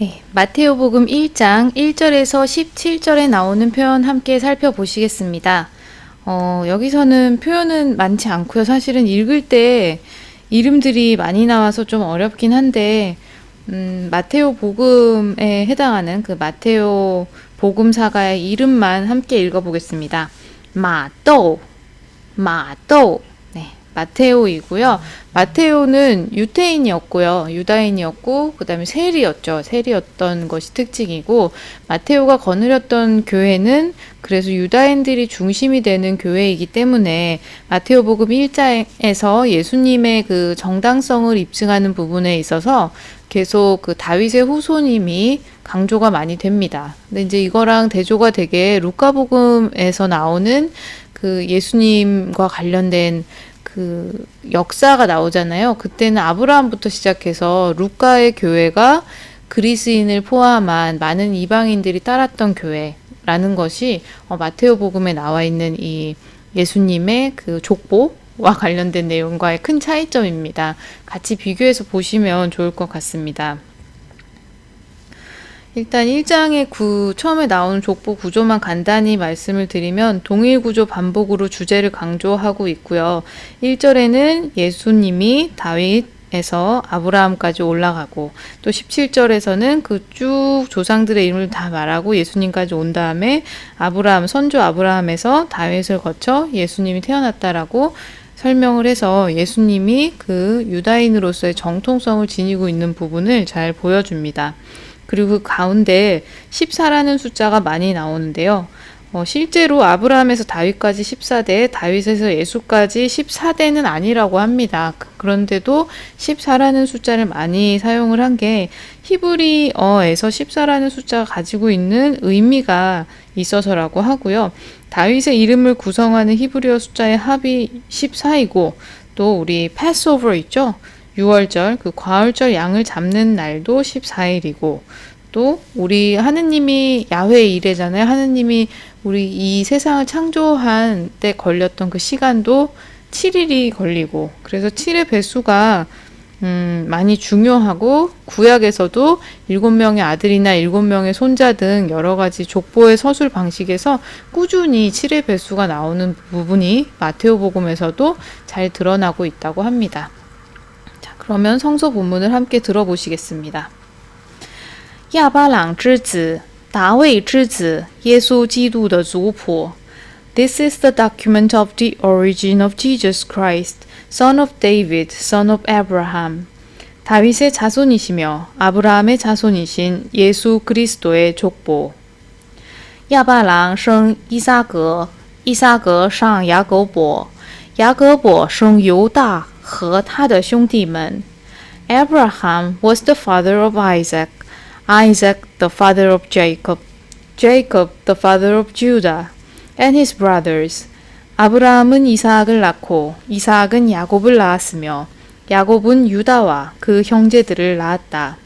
네, 마테오복음 1장 1절에서 17절에 나오는 표현 함께 살펴보시겠습니다. 어, 여기서는 표현은 많지 않고요. 사실은 읽을 때 이름들이 많이 나와서 좀 어렵긴 한데 음, 마테오 복음에 해당하는 그 마테오 복음사가의 이름만 함께 읽어보겠습니다. 마또, 마또. 네, 마테오이고요. 마테오는 유태인이었고요. 유다인이었고, 그 다음에 세리였죠. 세리였던 것이 특징이고, 마테오가 거느렸던 교회는 그래서 유다인들이 중심이 되는 교회이기 때문에 마테오 복음 1장에서 예수님의 그 정당성을 입증하는 부분에 있어서 계속 그 다윗의 후손임이 강조가 많이 됩니다. 근데 이제 이거랑 대조가 되게 루카복음에서 나오는 그 예수님과 관련된 그 역사가 나오잖아요. 그때는 아브라함부터 시작해서 루카의 교회가 그리스인을 포함한 많은 이방인들이 따랐던 교회라는 것이 어, 마테오 복음에 나와 있는 이 예수님의 그 족보 와 관련된 내용과의 큰 차이점입니다. 같이 비교해서 보시면 좋을 것 같습니다. 일단 1장의 구, 처음에 나오는 족보 구조만 간단히 말씀을 드리면 동일 구조 반복으로 주제를 강조하고 있고요. 1절에는 예수님이 다윗 에서 아브라함까지 올라가고 또 17절에서는 그 쭉 조상들의 이름을 다 말하고 예수님까지 온 다음에 아브라함 선조 아브라함에서 다윗을 거쳐 예수님이 태어났다라고 설명을 해서 예수님이 그 유다인으로서의 정통성을 지니고 있는 부분을 잘 보여줍니다. 그리고 그 가운데 14라는 숫자가 많이 나오는데요. 어, 실제로 아브라함에서 다윗까지 14대, 다윗에서 예수까지 14대는 아니라고 합니다. 그런데도 14라는 숫자를 많이 사용을 한 게 히브리어에서 14라는 숫자가 가지고 있는 의미가 있어서라고 하고요. 다윗의 이름을 구성하는 히브리어 숫자의 합이 14이고 또 우리 패스오버 있죠? 6월절 그 과월절 양을 잡는 날도 14일이고 또 우리 하느님이 야훼 이래잖아요. 하느님이 우리 이 세상을 창조한 때 걸렸던 그 시간도 7일이 걸리고 그래서 7의 배수가 음, 많이 중요하고 구약에서도 일곱 명의 아들이나 일곱 명의 손자 등 여러 가지 족보의 서술 방식에서 꾸준히 7의 배수가 나오는 부분이 마테오 복음에서도 잘 드러나고 있다고 합니다. 자, 그러면 성서 본문을 함께 들어보시겠습니다. 亚巴郎之子，大卫之子，耶稣基督的族谱。This is the document of the origin of Jesus Christ, son of David, son of Abraham. 다윗의 자손이시며 아브라함의 자손이신 예수 그리스도의 족보. 亚巴郎生伊撒格，伊撒格生雅各伯，雅各伯生犹大 和他的兄弟们。Abraham was the father of Isaac, Isaac the father of Jacob, Jacob the father of Judah, and his brothers. 아브라함은 이사학을 낳고 이사학은 야곱을 낳았으며 야곱은 유다와 그 형제들을 낳았다.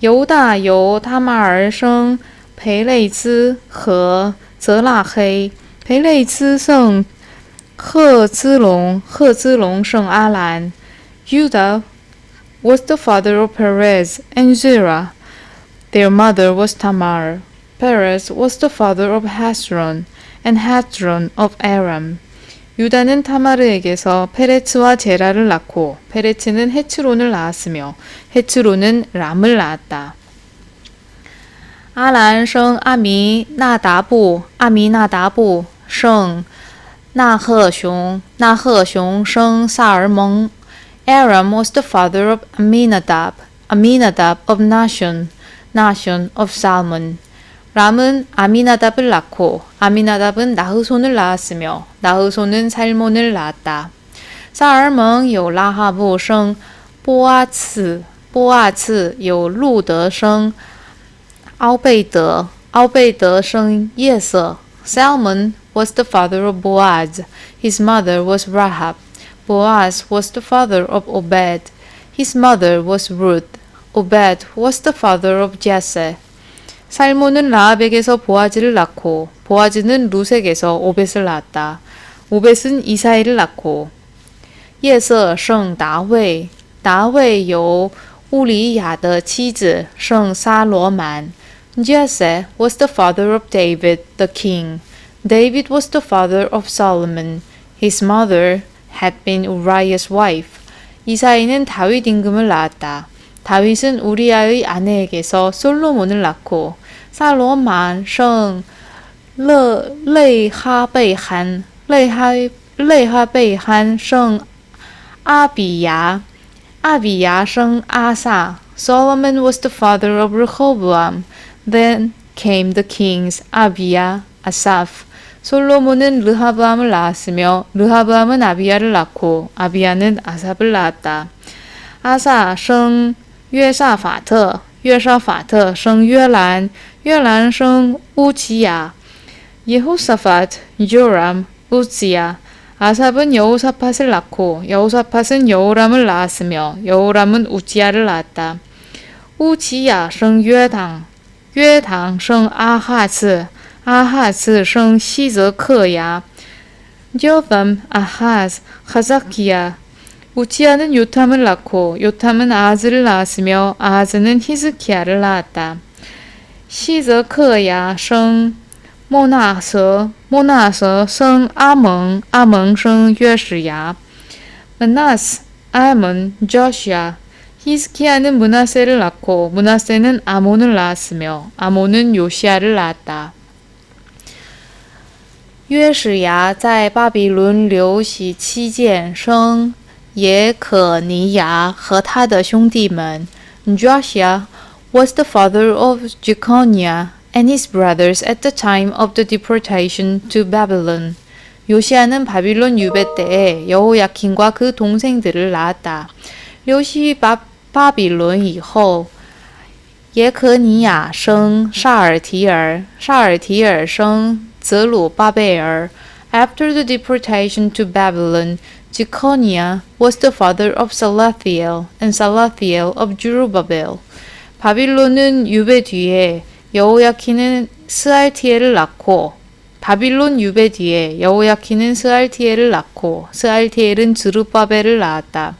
犹大由他玛尔生培雷兹和泽拉黑，培雷兹生 赫兹龙，赫兹龙生阿兰。Judah was the father of Perez and Zerah. Their mother was Tamar. Perez was the father of Hezron, and Hezron of Aram. 유다는 타마르에게서 페레츠와 제라를 낳고 페레츠는 헤츠론을 낳았으며 헤츠론은 람을 낳았다. 아란 성 아미나다부 아미나다부 성 나허숑 나허숑 성 사르몽 Aram was the father of Aminadab Aminadab of Nashon Nashon of Salmon 람은 아미나답을 낳고 아미나답은 나흐손을 낳았으며 나흐손은 살몬을 낳았다. 사르蒙 有 라하부 生 보아츠 보아츠 有 루더 生 아우베이더 아우베이더 生 예서 Salmon was the father of Boaz. His mother was Rahab. Boaz was the father of Obed. His mother was Ruth. Obed was the father of Jesse. 살몬은 라합에게서 보아즈를 낳고 보아즈는 루색에서 오벳을 낳았다. 오벳은 이사이를 낳고 예서 성 다웨 다웨 有 乌里亚的妻子圣撒罗满。Jesse was the father of David the king. David was the father of Solomon. His mother had been Uriah's wife. 이사이는 다윗 임금을 낳았다. 다윗은 우리아의 아내에게서 솔로몬을 낳고 살로만 성 레하베한 레하 레하베한 성 아비야 아비야 성 아사 Solomon was the father of Rehoboam. Then came the kings Abia, Asaph, 솔로몬은 르하브암을 낳았으며 르하브암은 아비야를 낳고 아비야는 아삽을 낳았다. 아사 생约沙法特，约沙法特生约兰，约兰生乌齐亚。예호사팟, 요람, 우지야. 아삽은 여호사팟을 낳고 여호사팟은 여호람을 낳았으며 여호람은 우지야를 낳았다. 우지야 생约당约당生阿哈次， 阿哈次生希泽克呀。요담 아하즈 하자키야 우치야는 요탐을 낳고 요탐은 아하즈를 낳았으며 아하즈는 히스키야를 낳았다. 시저크야 생 모나서 모나서 생 아蒙 아蒙 생约史牙 마나스 아몬 조시아 히스키야는 문하세를 낳고 문하세는 아몬을 낳았으며 아몬은 요시아를 낳았다. 约史牙在巴比伦流徙期间，生也可尼亚和他的兄弟们。Joshua was the father of Jeconiah and his brothers at the time of the deportation to Babylon. 요시아는 바빌론 유배 때에 여호야킨과 그 동생들을 낳았다. 流徙巴巴比伦以后，耶可尼亚生沙尔提尔，沙尔提尔生 Zelu Babair, after the deportation to Babylon, Jeconiah was the father of Salathiel and Salathiel of Jerubbaal. 바빌론은 유배 뒤에 여호야키는 스알티엘을 낳고 바빌론 유배 뒤에 여호야키는 스알티엘을 낳고 스알티엘은 드루바벨을 낳았다.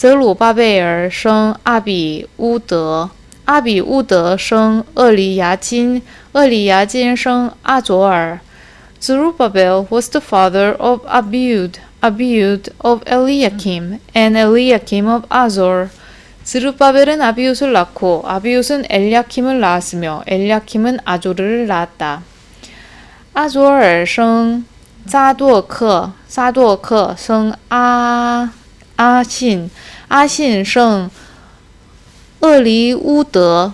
르바벨 성 아비 우더 아비 우더 성 어리야진 厄里亚金生阿佐尔。Zerubbabel was the father of Abiud, Abiud of Eliakim, and Eliakim of Azor. 스루바벨은 아비웃을 낳고 아비웃은 엘야킴을 낳았으며 엘야킴은 아조르를 낳았다. 아조尔生扎多克，扎多克生阿阿信，阿信生厄里乌德。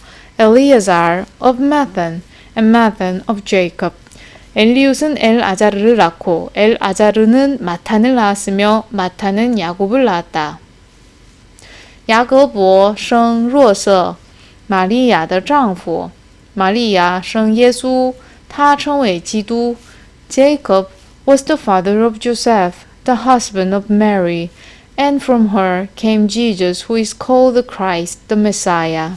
Eleazar of Mathan, and Mathan of Jacob. 엘리웃은 엘 아자르를 낳고 엘 아자르는 마탄을 낳았으며 마탄은 야곱을 낳았다. 雅各伯生若瑟，玛利亚的丈夫。玛利亚生耶稣，他称为基督。Jacob was the father of Joseph, the husband of Mary, and from her came Jesus, who is called the Christ, the Messiah.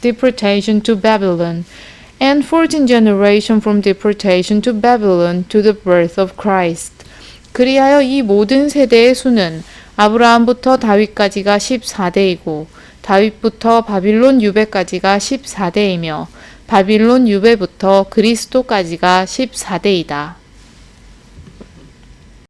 deportation to Babylon, and fourteen generations from deportation to Babylon to the birth of Christ. 그리하여 이 모든 세대의 수는 아브라함부터 다윗까지가 14대이고 다윗부터 바빌론 유배까지가 14대이며 바빌론 유배부터 그리스도까지가 14대이다.